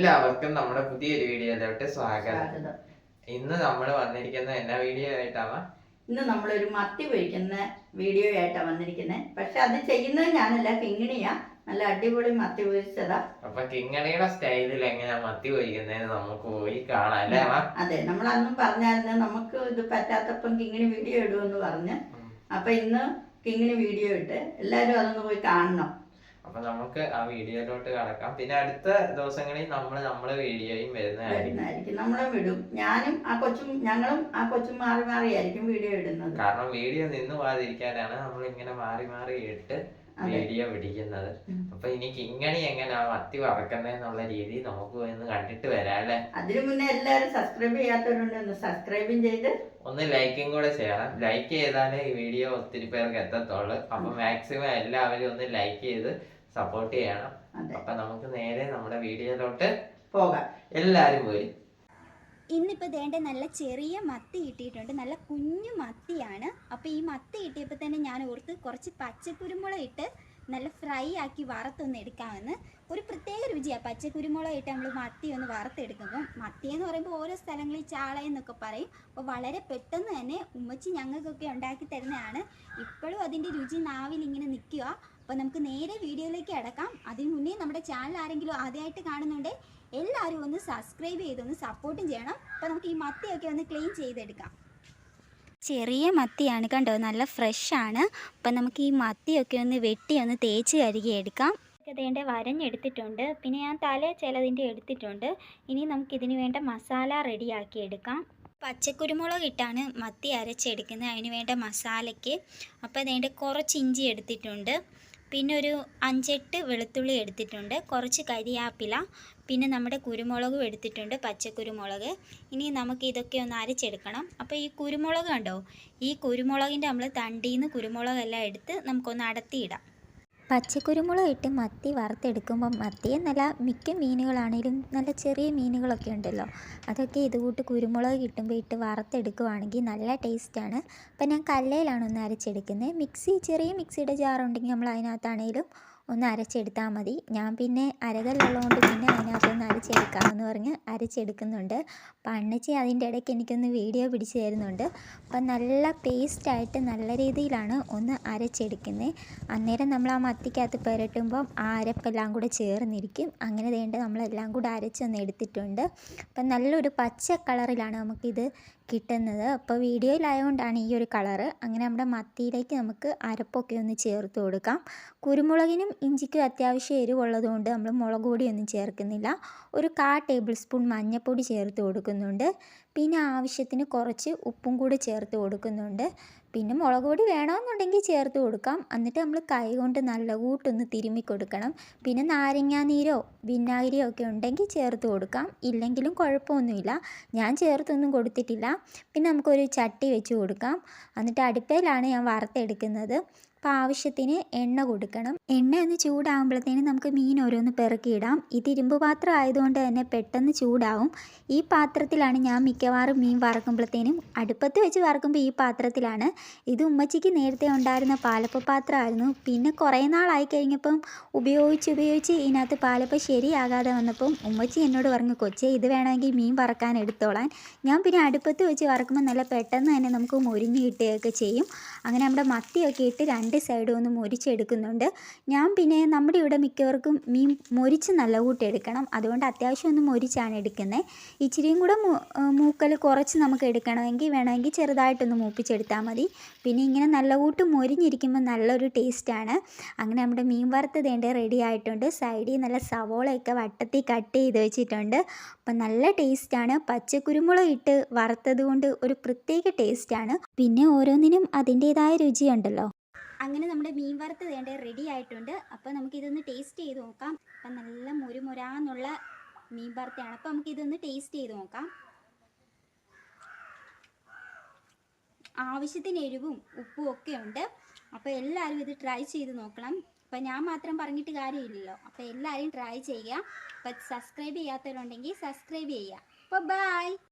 എല്ലാവർക്കും നമ്മുടെ പുതിയൊരു വീഡിയോയിലോട്ട് സ്വാഗതം. ഇന്ന് നമ്മൾ വന്നിരിക്കുന്ന എന്നാ വീഡിയോ ആയിട്ടാണ് ഇന്ന് നമ്മളൊരു മത്തി പൊരിക്കുന്ന വീഡിയോ ആയിട്ടാണ് വന്നിരിക്കുന്നത് പക്ഷെ അത് ചെയ്യുന്നത് ഞാനല്ല കിങ്ങിണിയാ. നല്ല അടിപൊളി മത്തി പൊരിച്ചതാ. അപ്പൊ കിങ്ങണിയുടെ സ്റ്റൈലിൽ എങ്ങനെയാ മത്തി പൊരിക്കുന്നത് നമുക്ക് പോയി കാണാം അല്ലേ അതെ നമ്മൾ അന്നും പറഞ്ഞായിരുന്നു നമുക്ക് ഇത് പറ്റാത്തപ്പം കിങ്ങിണി വീഡിയോ ഇടുമെന്ന് പറഞ്ഞ്. അപ്പൊ ഇന്ന് കിങ്ങിണി വീഡിയോ ഇട്ട് എല്ലാരും അതൊന്ന് പോയി കാണണം. അപ്പൊ നമുക്ക് ആ വീഡിയോയിലോട്ട് കടക്കാം. പിന്നെ അടുത്ത ദിവസങ്ങളിൽ നമ്മൾ നമ്മളെ വീഡിയോയും വരുന്നതായിരിക്കും. നമ്മളെ വിടും. ഞാനും ആ കൊച്ചും ഞങ്ങളും ആ കൊച്ചും മാറി മാറിയായിരിക്കും വീഡിയോ ഇടുന്നത്. കാരണം വീഡിയോ നിന്ന് പോകാതിരിക്കാനാണ് നമ്മൾ ഇങ്ങനെ മാറി മാറി ഇട്ട്. വീഡിയോ പിടിക്കുന്നത്. അപ്പൊ ഇനി കിങ്ങണി എങ്ങനെയാ മത്തി വറക്കുന്നതെന്നുള്ള രീതി നമുക്ക് ഒന്ന് കണ്ടിട്ട് വരാം അല്ലേ? അതിനു മുന്നേ എല്ലാവരും സബ്സ്ക്രൈബ് ചെയ്യാത്തവരുണ്ട് ഒന്ന് സബ്സ്ക്രൈബും ചെയ്ത് ഒന്ന് ലൈക്കും കൂടെ ചെയ്യണം. ലൈക്ക് ചെയ്താലേ ഈ വീഡിയോ ഒത്തിരി പേർക്ക് എത്തത്തുള്ളൂ. അപ്പൊ മാക്സിമം എല്ലാവരും ഒന്ന് ലൈക്ക് ചെയ്ത് സപ്പോർട്ട് ചെയ്യണം. അതെ. അപ്പൊ നമുക്ക് നേരെ നമ്മുടെ വീഡിയോയിലോട്ട് പോകാം. എല്ലാരും വരും ഇന്നിപ്പോൾ ദേണ്ട നല്ല ചെറിയ മത്തി കിട്ടിയിട്ടുണ്ട്. നല്ല കുഞ്ഞു മത്തിയാണ്. അപ്പോൾ ഈ മത്തി കിട്ടിയപ്പോൾ തന്നെ ഞാൻ ഓർത്ത് കുറച്ച് പച്ചക്കുരുമുളക് ഇട്ട് നല്ല ഫ്രൈ ആക്കി വറുത്തൊന്ന് എടുക്കാമെന്ന്. ഒരു പ്രത്യേക രുചിയാണ് പച്ചക്കുരുമുളകായിട്ട് നമ്മൾ മത്തി ഒന്ന് വറുത്തെടുക്കുമ്പോൾ മത്തി എന്ന് പറയുമ്പോൾ ഓരോ സ്ഥലങ്ങളിൽ ചാള എന്നൊക്കെ പറയും. അപ്പോൾ വളരെ പെട്ടെന്ന് തന്നെ ഉമ്മച്ചി ഞങ്ങൾക്കൊക്കെ ഉണ്ടാക്കി തരുന്നതാണ്. ഇപ്പോഴും അതിന്റെ രുചി നാവിൽ ഇങ്ങനെ നിൽക്കുക അപ്പോൾ നമുക്ക് നേരെ വീഡിയോയിലേക്ക് അടക്കാം. അതിന് മുന്നേ നമ്മുടെ ചാനൽ ആരെങ്കിലും ആദ്യമായിട്ട് കാണുന്നുണ്ട് എല്ലാവരും ഒന്ന് സബ്സ്ക്രൈബ് ചെയ്തൊന്ന് സപ്പോർട്ടും ചെയ്യണം. അപ്പോൾ നമുക്ക് ഈ മത്തിയൊക്കെ ഒന്ന് ക്ലീൻ ചെയ്തെടുക്കാം. ചെറിയ മത്തിയാണ് കണ്ടോ നല്ല ഫ്രഷ് ആണ് അപ്പം നമുക്ക് ഈ മത്തിയൊക്കെ ഒന്ന് വെട്ടി ഒന്ന് തേച്ച് കരുകി എടുക്കാം. അതേണ്ട വരഞ്ഞെടുത്തിട്ടുണ്ട്. പിന്നെ ഞാൻ തല ചിലതിന്റെ എടുത്തിട്ടുണ്ട്. ഇനി നമുക്ക് ഇതിന് വേണ്ട മസാല റെഡിയാക്കി എടുക്കാം. പച്ചക്കുരുമുളക് ഇട്ടാണ് മത്തി അരച്ചെടുക്കുന്നത്. അതിന് വേണ്ട മസാലയ്ക്ക്. അപ്പോൾ അതേണ്ട കുറച്ച് ഇഞ്ചി എടുത്തിട്ടുണ്ട്. പിന്നെ ഒരു അഞ്ചെട്ട് വെളുത്തുള്ളി എടുത്തിട്ടുണ്ട്. കുറച്ച് കരിയാപ്പില പിന്നെ നമ്മുടെ കുരുമുളകും എടുത്തിട്ടുണ്ട് പച്ചക്കുരുമുളക്. ഇനി നമുക്ക് ഇതൊക്കെ ഒന്ന് അരച്ചെടുക്കണം. അപ്പോൾ ഈ കുരുമുളക് കണ്ടോ? ഈ കുരുമുളകിന്റെ നമ്മൾ തണ്ടിയിൽ നിന്ന് കുരുമുളകെല്ലാം എടുത്ത് നമുക്കൊന്ന് അടത്തിയിടാം. പച്ചക്കുരുമുളക് ഇട്ട് മത്തി വറുത്തെടുക്കുമ്പോൾ മത്തി എന്നല്ല മിക്ക മീനുകളാണെങ്കിലും നല്ല ചെറിയ മീനുകളൊക്കെ ഉണ്ടല്ലോ. അതൊക്കെ ഇതുകൂട്ട് കുരുമുളക് കിട്ടുമ്പോൾ ഇട്ട് വറുത്തെടുക്കുവാണെങ്കിൽ നല്ല ടേസ്റ്റാണ്. അപ്പം ഞാൻ കല്ലയിലാണ് ഒന്ന് അരച്ചെടുക്കുന്നത് മിക്സി ചെറിയ മിക്സിയുടെ ജാറുണ്ടെങ്കിൽ നമ്മൾ അതിനകത്താണേലും ഒന്ന് അരച്ചെടുത്താൽ മതി. ഞാൻ പിന്നെ അരകല്ലുള്ളതുകൊണ്ട് പിന്നെ അതിനകത്തൊന്ന് അരച്ചെടുക്കാമെന്ന് പറഞ്ഞ് അരച്ചെടുക്കുന്നുണ്ട്. അപ്പം അണ്ണച്ചി അതിന്റെ ഇടയ്ക്ക് എനിക്കൊന്ന് വീഡിയോ പിടിച്ച് തരുന്നുണ്ട്. അപ്പം നല്ല പേസ്റ്റായിട്ട് നല്ല രീതിയിലാണ് ഒന്ന് അരച്ചെടുക്കുന്നത് അന്നേരം നമ്മൾ ആ മത്തിക്കകത്ത് പുരട്ടുമ്പം ആ അരപ്പെല്ലാം കൂടെ ചേർന്നിരിക്കും. അങ്ങനെ വേണ്ട നമ്മളെല്ലാം കൂടെ അരച്ചൊന്ന് എടുത്തിട്ടുണ്ട്. അപ്പം നല്ലൊരു പച്ച കളറിലാണ് നമുക്കിത് കിട്ടുന്നത്. അപ്പോൾ വീഡിയോയിലായതുകൊണ്ടാണ് ഈ ഒരു കളറ്. അങ്ങനെ നമ്മുടെ മത്തിയിലേക്ക് നമുക്ക് അരപ്പൊക്കെ ഒന്ന് ചേർത്ത് കൊടുക്കാം. കുരുമുളകിനും ഇഞ്ചിക്കും അത്യാവശ്യം എരിവുള്ളതുകൊണ്ട് നമ്മൾ മുളക് പൊടിയൊന്നും ചേർക്കുന്നില്ല. ഒരു കാ ടേബിൾ സ്പൂൺ മഞ്ഞൾപ്പൊടി ചേർത്ത് കൊടുക്കുന്നുണ്ട്. പിന്നെ ആവശ്യത്തിന് കുറച്ച് ഉപ്പും കൂടി ചേർത്ത് കൊടുക്കുന്നുണ്ട്. പിന്നെ മുളക് പൊടി വേണമെന്നുണ്ടെങ്കിൽ ചേർത്ത് കൊടുക്കാം. എന്നിട്ട് നമ്മൾ കൈ കൊണ്ട് നല്ല കൂട്ടൊന്ന് തിരുമ്മി കൊടുക്കണം. പിന്നെ നാരങ്ങാനീരോ വിനാഗിരിയോ ഒക്കെ ഉണ്ടെങ്കിൽ ചേർത്ത് കൊടുക്കാം. ഇല്ലെങ്കിലും കുഴപ്പമൊന്നുമില്ല. ഞാൻ ചേർത്തൊന്നും കൊടുത്തിട്ടില്ല. പിന്നെ നമുക്കൊരു ചട്ടി വെച്ച് കൊടുക്കാം. എന്നിട്ട് അടുപ്പയിലാണ് ഞാൻ വറുത്തെടുക്കുന്നത്. അപ്പോൾ ആവശ്യത്തിന് എണ്ണ കൊടുക്കണം. എണ്ണ ഒന്ന് ചൂടാകുമ്പോഴത്തേനും നമുക്ക് മീൻ ഓരോന്ന് പെറുക്കിയിടാം. ഇത് ഇരുമ്പ് പാത്രം ആയതുകൊണ്ട് തന്നെ പെട്ടെന്ന് ചൂടാവും. ഈ പാത്രത്തിലാണ് ഞാൻ മിക്കവാറും മീൻ വറക്കുമ്പോഴത്തേനും അടുപ്പത്ത് വെച്ച് വറക്കുമ്പോൾ ഈ പാത്രത്തിലാണ്. ഇത് ഉമ്മച്ചിക്ക് നേരത്തെ ഉണ്ടായിരുന്ന പാലപ്പ പാത്രമായിരുന്നു. പിന്നെ കുറേ നാളായി കഴിഞ്ഞപ്പം ഉപയോഗിച്ച് ഉപയോഗിച്ച് ഇതിനകത്ത് പാലപ്പ ശരിയാകാതെ വന്നപ്പം ഉമ്മച്ചി എന്നോട് പറഞ്ഞു കൊച്ചേ ഇത് വേണമെങ്കിൽ മീൻ വറക്കാൻ എടുത്തോളാൻ. ഞാൻ പിന്നെ അടുപ്പത്ത് വെച്ച് വറക്കുമ്പോൾ നല്ല പെട്ടെന്ന് തന്നെ നമുക്ക് മുരിഞ്ഞ് കിട്ടുകയൊക്കെ ചെയ്യും. അങ്ങനെ നമ്മുടെ മത്തിയൊക്കെ ഇട്ട് സൈഡും ഒന്ന് മൊരിച്ചെടുക്കുന്നുണ്ട്. ഞാൻ പിന്നെ നമ്മുടെ ഇവിടെ മിക്കവർക്കും മീൻ മൊരിച്ച് നല്ല കൂട്ടെടുക്കണം അതുകൊണ്ട് അത്യാവശ്യം ഒന്ന് മൊരിച്ചാണ് എടുക്കുന്നത്. ഇച്ചിരിയും കൂടെ മൂക്കൽ കുറച്ച് നമുക്ക് എടുക്കണമെങ്കിൽ വേണമെങ്കിൽ ചെറുതായിട്ടൊന്ന് മൂപ്പിച്ചെടുത്താൽ മതി. പിന്നെ ഇങ്ങനെ നല്ല കൂട്ട് മൊരിഞ്ഞിരിക്കുമ്പോൾ നല്ലൊരു ടേസ്റ്റാണ്. അങ്ങനെ നമ്മുടെ മീൻ വറുത്തതേണ്ട റെഡി ആയിട്ടുണ്ട്. സൈഡിൽ നല്ല സവോളയൊക്കെ വട്ടത്തിൽ കട്ട് ചെയ്ത് വെച്ചിട്ടുണ്ട്. അപ്പം നല്ല ടേസ്റ്റാണ്. പച്ചക്കുരുമുളക് ഇട്ട് വറുത്തത് കൊണ്ട് ഒരു പ്രത്യേക ടേസ്റ്റാണ്. പിന്നെ ഓരോന്നിനും അതിന്റേതായ രുചിയുണ്ടല്ലോ. അങ്ങനെ നമ്മുടെ മീൻ വറുത്ത് വേണ്ട റെഡി ആയിട്ടുണ്ട്. അപ്പോൾ നമുക്കിതൊന്ന് ടേസ്റ്റ് ചെയ്ത് നോക്കാം. അപ്പം നല്ല മുരുമുരാന്നുള്ള മീൻ വറുത്തയാണ്. അപ്പോൾ നമുക്കിതൊന്ന് ടേസ്റ്റ് ചെയ്ത് നോക്കാം. ആവശ്യത്തിന് എരിവും ഉപ്പും ഒക്കെ ഉണ്ട്. അപ്പോൾ എല്ലാവരും ഇത് ട്രൈ ചെയ്ത് നോക്കണം. അപ്പോൾ ഞാൻ മാത്രം പറഞ്ഞിട്ട് കാര്യമില്ലല്ലോ. അപ്പോൾ എല്ലാവരും ട്രൈ ചെയ്യുക. അപ്പം സബ്സ്ക്രൈബ് ചെയ്യാത്തവരുണ്ടെങ്കിൽ സബ്സ്ക്രൈബ് ചെയ്യുക. അപ്പോൾ ബൈ